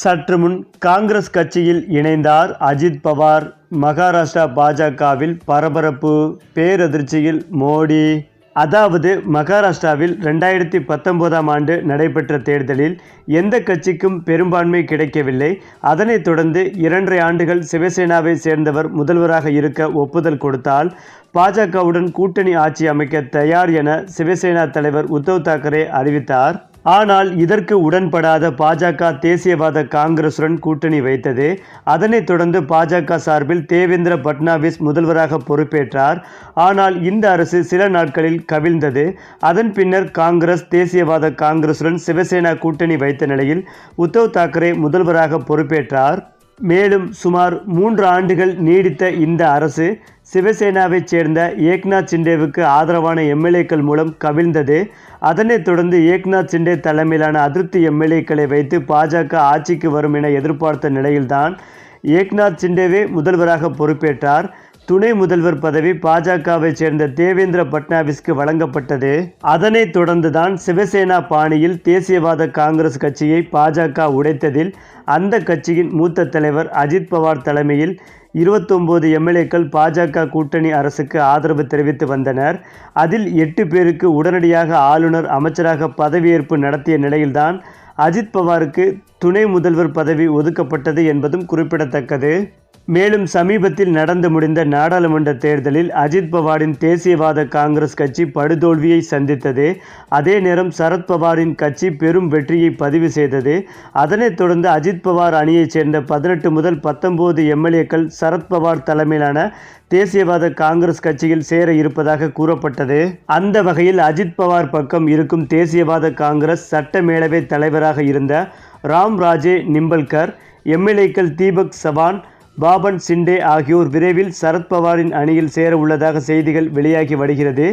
சற்று முன் காங்கிரஸ் கட்சியில் இணைந்தார் அஜித் பவார். மகாராஷ்டிரா பாஜகவில் பரபரப்பு பேரதிர்ச்சியில் மோடி. அதாவது மகாராஷ்டிராவில் ரெண்டாயிரத்தி பத்தொன்பதாம் ஆண்டு நடைபெற்ற தேர்தலில் எந்த கட்சிக்கும் பெரும்பான்மை கிடைக்கவில்லை. அதனைத் தொடர்ந்து இரண்டரை ஆண்டுகள் சிவசேனாவை சேர்ந்தவர் முதல்வராக இருக்க ஒப்புதல் கொடுத்தால் பாஜகவுடன் கூட்டணி ஆட்சி அமைக்க தயார் என சிவசேனா தலைவர் உத்தவ் தாக்கரே அறிவித்தார். ஆனால் இதற்கு உடன்படாத பாஜக தேசியவாத காங்கிரசுடன் கூட்டணி வைத்தது. அதனைத் தொடர்ந்து பாஜக சார்பில் தேவேந்திர பட்னாவிஸ் முதல்வராக பொறுப்பேற்றார். ஆனால் இந்த அரசு சில நாட்களில் கவிழ்ந்தது. அதன் பின்னர் காங்கிரஸ் தேசியவாத காங்கிரசுடன் சிவசேனா கூட்டணி வைத்த நிலையில் உத்தவ் தாக்கரே முதல்வராக பொறுப்பேற்றார். மேலும் சுமார் மூன்று ஆண்டுகள் நீடித்த இந்த அரசு சிவசேனாவைச் சேர்ந்த ஏக்நாத் சிண்டேவுக்கு ஆதரவான எம்எல்ஏக்கள் மூலம் கவிழ்ந்தது. அதனைத் தொடர்ந்து ஏக்நாத் சிண்டே தலைமையிலான அதிருப்தி எம்எல்ஏக்களை வைத்து பாஜக ஆட்சிக்கு வரும் என எதிர்பார்த்த நிலையில்தான் ஏக்நாத் சிண்டேவே முதல்வராக பொறுப்பேற்றார். துணை முதல்வர் பதவி பாஜகவை சேர்ந்த தேவேந்திர பட்னாவிஸ்க்கு வழங்கப்பட்டது. அதனைத் தொடர்ந்துதான் சிவசேனா பாணியில் தேசியவாத காங்கிரஸ் கட்சியை பாஜக உடைத்ததில் அந்த கட்சியின் மூத்த தலைவர் அஜித் பவார் தலைமையில் இருபத்தொம்போது எம்எல்ஏக்கள் பாஜக கூட்டணி அரசுக்கு ஆதரவு தெரிவித்து வந்தனர். அதில் எட்டு பேருக்கு உடனடியாக ஆளுநர் அமைச்சராக பதவியேற்பு நடத்திய நிலையில்தான் அஜித் பவாருக்கு துணை முதல்வர் பதவி ஒதுக்கப்பட்டது என்பதும் குறிப்பிடத்தக்கது. மேலும் சமீபத்தில் நடந்து முடிந்த நாடாளுமன்ற தேர்தலில் அஜித் பவாரின் தேசியவாத காங்கிரஸ் கட்சி படுதோல்வியை சந்தித்தது. அதே நேரம் சரத்பவாரின் கட்சி பெரும் வெற்றியை பதிவு செய்தது. அதனைத் தொடர்ந்து அஜித் பவார் அணியைச் சேர்ந்த பதினெட்டு முதல் பத்தொன்பது எம்எல்ஏக்கள் சரத்பவார் தலைமையிலான தேசியவாத காங்கிரஸ் கட்சியில் சேர இருப்பதாக கூறப்பட்டது. அந்த வகையில் அஜித் பவார் பக்கம் இருக்கும் தேசியவாத காங்கிரஸ் சட்டமேளவை தலைவராக இருந்த ராம் ராஜே நிம்பல்கர் எம்எல்ஏக்கள் தீபக் சவான் பாபன் சிண்டே ஆகியோர் விரைவில் சரத்பவாரின் அணியில் சேர உள்ளதாக செய்திகள் வெளியாகி வருகிறது.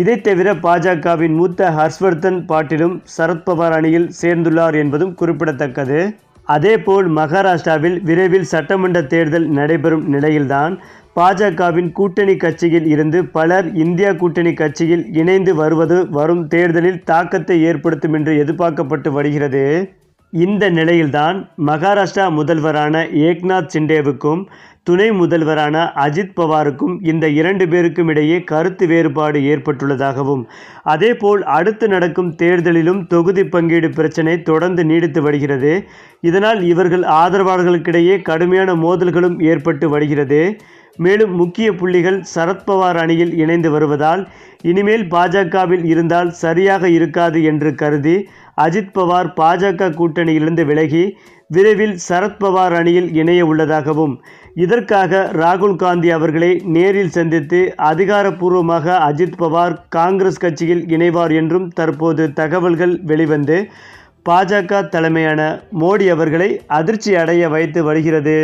இதை தவிர பாஜகவின் மூத்த ஹர்ஷ்வர்தன் பாட்டிலும் சரத்பவார் அணியில் சேர்ந்துள்ளார் என்பதும் குறிப்பிடத்தக்கது. அதேபோல் மகாராஷ்டிராவில் விரைவில் சட்டமன்ற தேர்தல் நடைபெறும் நிலையில்தான் பாஜகவின் கூட்டணி கட்சியில் இருந்து பலர் இந்தியா கூட்டணி கட்சியில் இணைந்து வருவது வரும் தேர்தலில் தாக்கத்தை ஏற்படுத்தும் என்று எதிர்பார்க்கப்பட்டு வருகிறது. இந்த நிலையில்தான் மகாராஷ்டிரா முதல்வரான ஏக்நாத் சிண்டேவுக்கும் துணை முதல்வரான அஜித் பவாருக்கும் இந்த இரண்டு பேருக்கும் இடையே கருத்து வேறுபாடு ஏற்பட்டுள்ளதாகவும் அதேபோல் அடுத்து நடக்கும் தேர்தலிலும் தொகுதி பங்கீடு பிரச்சினை தொடர்ந்து நீடித்து வருகிறது. இதனால் இவர்கள் ஆதரவாளர்களுக்கிடையே கடுமையான மோதல்களும் ஏற்பட்டு வருகிறது. மேலும் முக்கிய புள்ளிகள் சரத்பவார் அணியில் இணைந்து வருவதால் இனிமேல் பாஜகவில் இருந்தால் சரியாக இருக்காது என்று கருதி அஜித் பவார் பாஜக கூட்டணியிலிருந்து விலகி விரைவில் சரத்பவார் அணியில் இணைய உள்ளதாகவும் இதற்காக ராகுல் காந்தி அவர்களை நேரில் சந்தித்து அதிகாரப்பூர்வமாக அஜித் பவார் காங்கிரஸ் கட்சியில் இணைவார் என்றும் தற்போது தகவல்கள் வெளிவந்து பாஜக தலைமையான மோடி அவர்களை அதிர்ச்சி அடைய வைத்து வருகிறது.